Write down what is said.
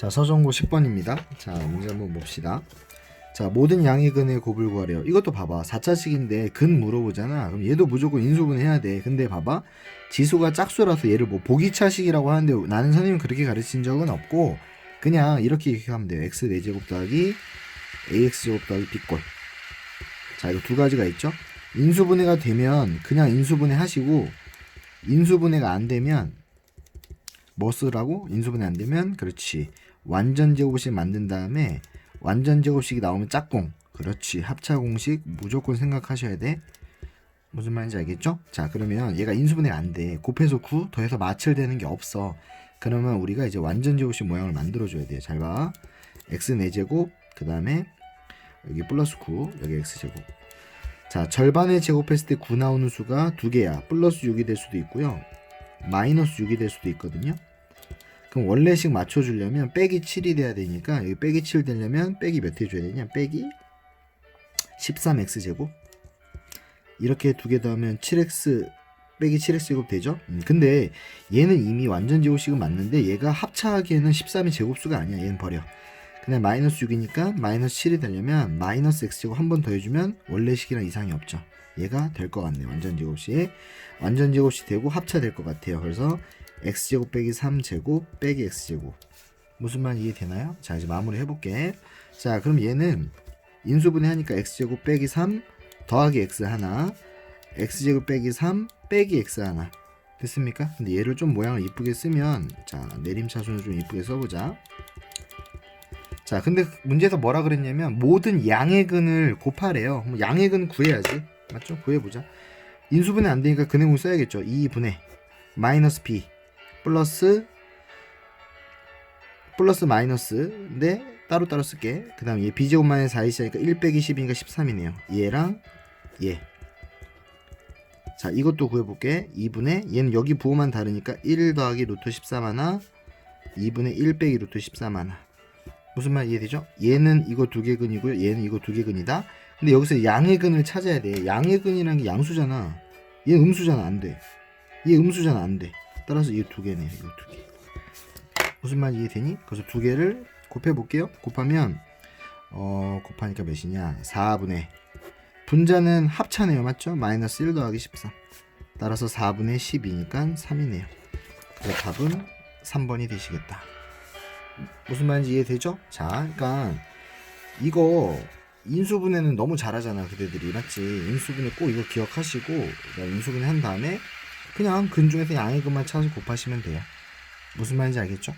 자, 서정고 10번입니다. 자, 문제 한번 봅시다. 자, 모든 양의 근의 곱을 구하래요. 이것도 봐봐. 4차식인데 근 물어보잖아. 그럼 얘도 무조건 인수분 해야 돼. 근데 봐봐. 지수가 짝수라서 얘를 뭐 보기차식이라고 하는데 나는 선생님 그렇게 가르친 적은 없고 그냥 이렇게 기억하면 돼요. x 4제곱 더하기 ax제곱 더하기 b꼴. 자, 이거 두 가지가 있죠. 인수분해가 되면 그냥 인수분해 하시고 인수분해가 안 되면 뭐 쓰라고? 인수분해 안 되면 그렇지. 완전 제곱식 만든 다음에 완전 제곱식이 나오면 짝꿍. 그렇지. 합차 공식 무조건 생각하셔야 돼. 무슨 말인지 알겠죠? 자, 그러면 얘가 인수분해가 안 돼. 곱해서 9 더해서 마칠 되는 게 없어. 그러면 우리가 이제 완전 제곱식 모양을 만들어 줘야 돼요. 잘 봐. x 4제곱 그다음에 여기 플러스 9, 여기 x 제곱. 자, 절반의 제곱했을 때 9 나오는 수가 두 개야. 플러스 6이 될 수도 있고요. 마이너스 6이 될 수도 있거든요. 그럼 원래식 맞춰주려면 빼기 7이 돼야 되니까 여기 빼기 7 되려면 빼기 몇 해줘야 되냐? 빼기 13x제곱 이렇게 두 개 더하면 7x 빼기 7x제곱 되죠? 음, 근데 얘는 이미 완전 제곱식은 맞는데 얘가 합차하기에는 13이 제곱수가 아니야. 얘는 버려. 그냥 마이너스 6이니까 마이너스 7이 되려면 마이너스 x제곱 한 번 더 해주면 원래식이랑 이상이 없죠. 얘가 될 것 같네요. 완전 제곱식. 완전 제곱식 되고 합차될 것 같아요. 그래서 x제곱 빼기 3제곱 빼기 x제곱. 무슨 말 이해되나요? 자, 이제 마무리 해볼게. 자, 그럼 얘는 인수분해 하니까 x제곱 빼기 3 더하기 x 하나 x제곱 빼기 3 빼기 x 하나 됐습니까? 근데 얘를 좀 모양을 이쁘게 쓰면 자 내림차순을 좀 이쁘게 써보자 자 근데 문제에서 뭐라 그랬냐면 모든 양의 근을 곱하래요 뭐 양의 근 구해야지 맞죠? 구해보자 인수분해 안 되니까 근해공 써야겠죠 2분의 마이너스 b 플러스 플러스 마이너스인데 따로따로 쓸게 그 다음 얘 b제곱 마이너스 4이시니까 1 빼기 10이니까 13이네요 얘랑 얘 자, 이것도 구해볼게. 2분의, 얘는 여기 부호만 다르니까 1 더하기 루트 13 하나, 2분의 1 빼기 루트 13 하나. 무슨 말 이해되죠? 얘는 이거 두 개 근이고요. 얘는 이거 두 개 근이다. 근데 여기서 양의 근을 찾아야 돼. 양의 근이라는 게 양수잖아. 얘 음수잖아. 안 돼. 얘 음수잖아. 안 돼. 따라서 이 두 개네. 이거 두 개. 무슨 말 이해되니? 그래서 두 개를 곱해 볼게요. 곱하면, 어, 곱하니까 몇이냐? 4분의 분자는 합차네요. 맞죠? 마이너스 1 더하기 13. 따라서 4분의 12니까 3이네요. 그래서 답은 3번이 되시겠다. 무슨 말인지 이해되죠? 자, 그러니까 이거 인수분해는 너무 잘하잖아. 그대들이. 맞지? 인수분해 꼭 이거 기억하시고 인수분해 한 다음에 그냥 근 중에서 양의 근만 찾아서 곱하시면 돼요. 무슨 말인지 알겠죠?